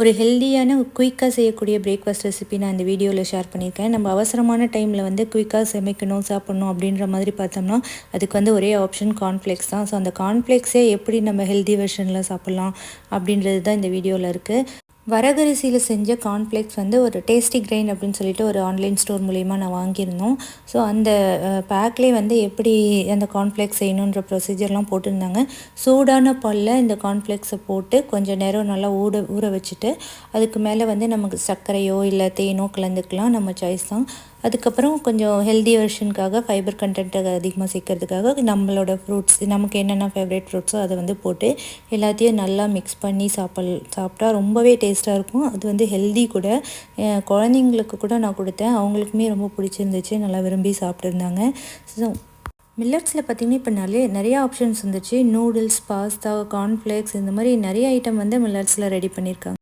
ஒரு ஹெல்தியான குயிக்காக செய்யக்கூடிய பிரேக்ஃபாஸ்ட் ரெசிபி நான் இந்த வீடியோவில் ஷேர் பண்ணியிருக்கேன். நம்ம அவசரமான டைமில் வந்து குயிக்காக சமைக்கணும் சாப்பிட்ணும் அப்படின்ற மாதிரி பார்த்தோம்னா அதுக்கு வந்து ஒரே ஆப்ஷன் கார்ன்ஃப்ளேக்ஸ் தான். ஸோ அந்த கார்ன்ஃப்ளேக்ஸே எப்படி நம்ம ஹெல்தி வெர்ஷனில் சாப்பிட்லாம் அப்படின்றது தான் இந்த வீடியோவில் இருக்குது வரகரிசியில் செஞ்ச கார்ன்ஃப்ளேக்ஸ் வந்து ஒரு டேஸ்டி கிரெயின் அப்படின்னு சொல்லிட்டு ஒரு ஆன்லைன் ஸ்டோர் மூலிமா நான் வாங்கியிருந்தோம். ஸோ அந்த பேக்லேயே வந்து எப்படி அந்த கார்ன்ஃப்ளேக்ஸ் செய்யணுன்ற ப்ரொசீஜர்லாம் போட்டிருந்தாங்க. சூடான பாலில் இந்த கார்ன்ஃப்ளேக்ஸை போட்டு கொஞ்சம் நேரம் நல்லா ஊட ஊற வச்சுட்டு அதுக்கு மேலே வந்து நமக்கு சர்க்கரையோ இல்லை தேனோ கலந்துக்கலாம் நம்ம சாய்ஸ் தான். அதுக்கப்புறம் கொஞ்சம் ஹெல்தி வெர்ஷனுக்காக ஃபைபர் கண்டென்ட்டை அதிகமாக சேர்க்கறதுக்காக நம்மளோட ஃப்ரூட்ஸ் நமக்கு என்னென்ன ஃபேவரேட் ஃப்ரூட்ஸோ அதை வந்து போட்டு எல்லாத்தையும் நல்லா மிக்ஸ் பண்ணி சாப்பிட் சாப்பிட்டா ரொம்பவே டேஸ்ட் டேஸ்ட்டாக இருக்கும். அது வந்து ஹெல்தி கூட. குழந்தைங்களுக்கு கூட நான் கொடுத்தேன். அவங்களுக்குமே ரொம்ப பிடிச்சிருந்துச்சு. நல்லா விரும்பி சாப்பிட்ருந்தாங்க ஸோ மில்லட்ஸில் பார்த்திங்கன்னா இப்போ நிறைய நிறைய ஆப்ஷன்ஸ் வந்துச்சு நூடுல்ஸ் பாஸ்தா கார்ன்ஃப்ளேக்ஸ் இந்த மாதிரி நிறைய ஐட்டம் வந்து மில்லட்ஸில் ரெடி பண்ணியிருக்காங்க.